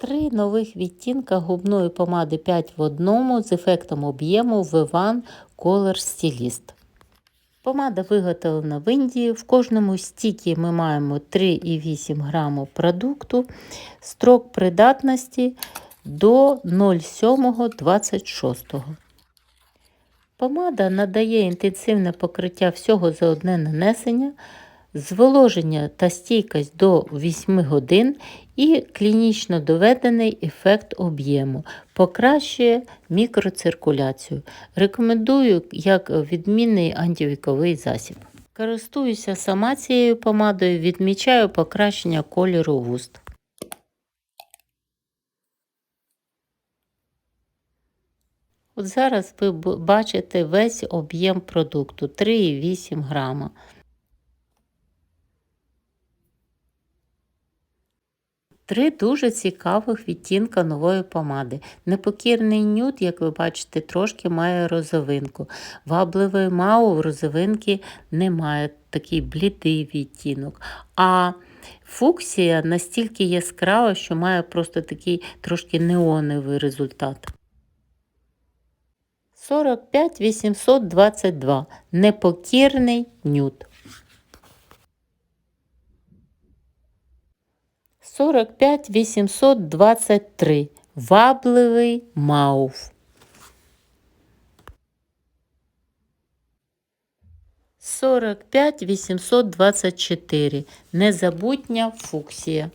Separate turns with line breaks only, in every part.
Три нових відтінка губної помади 5 в одному з ефектом об'єму V1 Color Stylist. Помада виготовлена в Індії. В кожному стікі ми маємо 3,8 граму продукту, строк придатності до 0,726. Помада надає інтенсивне покриття всього за одне нанесення, зволоження та стійкість до 8 годин і клінічно доведений ефект об'єму, покращує мікроциркуляцію. Рекомендую як відмінний антивіковий засіб. Користуюся сама цією помадою, відмічаю покращення кольору вуст. От зараз ви бачите весь об'єм продукту 3,8 грама. Три дуже цікавих відтінка нової помади. Непокірний нюд, як ви бачите, трошки має розовинку. Вабливий мау в розовинки немає такий блідий відтінок. А фуксія настільки яскрава, що має просто такий трошки неоновий результат. 45 822. Непокірний нюд. 45 823. Вабливий мауф. 45 824. Незабутня фуксія.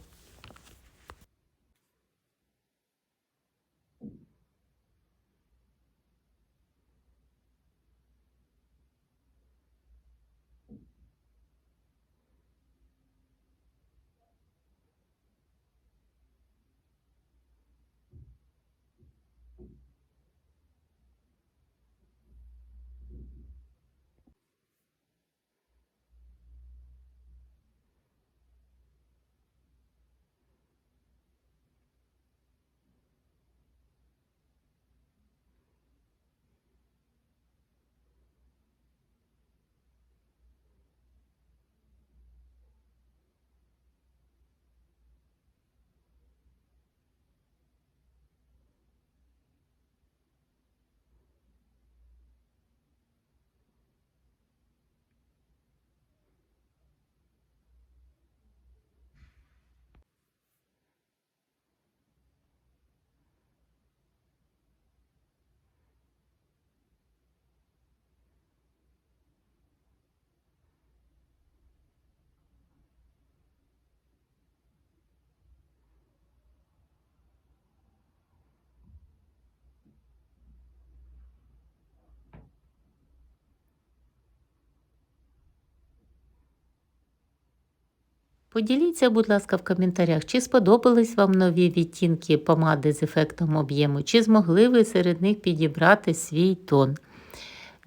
Поділіться, будь ласка, в коментарях, чи сподобались вам нові відтінки помади з ефектом об'єму, чи змогли ви серед них підібрати свій тон.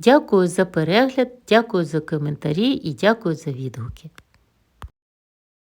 Дякую за перегляд, дякую за коментарі і дякую за відгуки.